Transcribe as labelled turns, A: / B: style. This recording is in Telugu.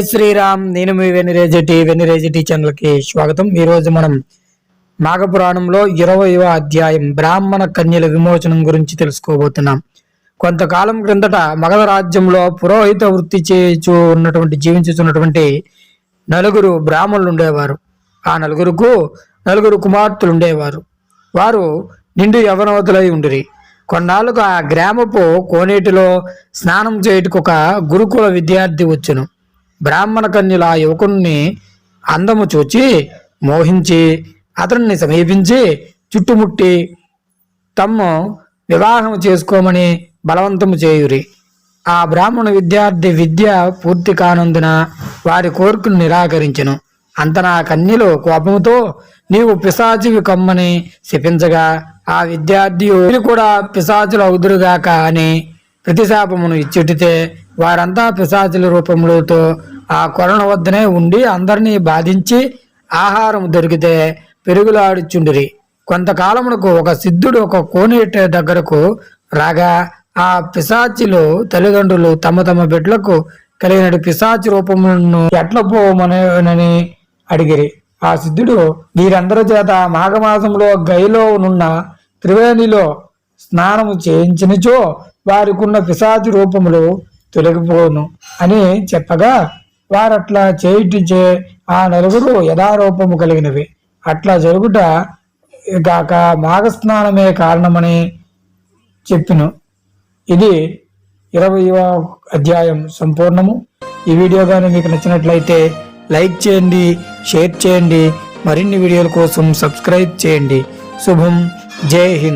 A: శ్రీరామ్. నేను మీ వెనిరేజటి వెనిరేజటి ఛానల్కి స్వాగతం. ఈరోజు మనం నాగపురాణంలో ఇరవయవ అధ్యాయం బ్రాహ్మణ కన్యల విమోచనం గురించి తెలుసుకోబోతున్నాం. కొంతకాలం క్రిందట మగధ రాజ్యంలో పురోహిత వృత్తి చేచు ఉన్నటువంటి జీవించుతున్నటువంటి నలుగురు బ్రాహ్మణులు ఉండేవారు. ఆ నలుగురుకు నలుగురు కుమార్తెలు ఉండేవారు. వారు నిండు యవనవతులై ఉండిరి. కొన్నాళ్ళకు ఆ గ్రామపు కోనేటిలో స్నానం చేయుటకు ఒక గురుకుల విద్యార్థి వచ్చును. బ్రాహ్మణ కన్యల ఆ యువకుణ్ణి అందము చూచి మోహించి అతన్ని సమీపించి చుట్టుముట్టి తమ్ము వివాహం చేసుకోమని బలవంతము చేయురి. ఆ బ్రాహ్మణ విద్యార్థి విద్య పూర్తి కానందున వారి కోరికను నిరాకరించను. అంత నా కన్యలు కోపముతో నీవు పిశాచివి కమ్మని శపించగా ఆ విద్యార్థి కూడా పిశాచులు అవుదురుగాక అని ప్రతిశాపమును ఇచ్చుటితే వారంతా పిశాచుల రూపములతో ఆ కొరణ వద్దనే ఉండి అందరినీ బాధించి ఆహారం దొరికితే పెరుగులాడుచుండిరి. కొంతకాలమునకు ఒక సిద్ధుడు ఒక కోనేట దగ్గరకు రాగా ఆ పిశాచిలో తల్లిదండ్రులు తమ తమ బిడ్డలకు కలిగిన పిశాచి రూపములను ఎట్ల పోమనని అడిగిరి. ఆ సిద్ధుడు వీరందరి చేత మాఘమాసంలో గైలో నున్న త్రివేణిలో స్నానము చేయించినచో వారికున్న పిశాచి రూపములు తొలగిపోను అని చెప్పగా వారట్లా చేయించే ఆ నలుగురు యథారూపము కలిగినవి. అట్లా జరుగుట గాక మాఘస్నానమే కారణమని చెప్పిను. ఇది ఇరవయవ అధ్యాయం సంపూర్ణము. ఈ వీడియో కానీ మీకు నచ్చినట్లయితే లైక్ చేయండి షేర్ చేయండి మరిన్ని వీడియోల కోసం సబ్స్క్రైబ్ చేయండి. శుభం. జై హింద్.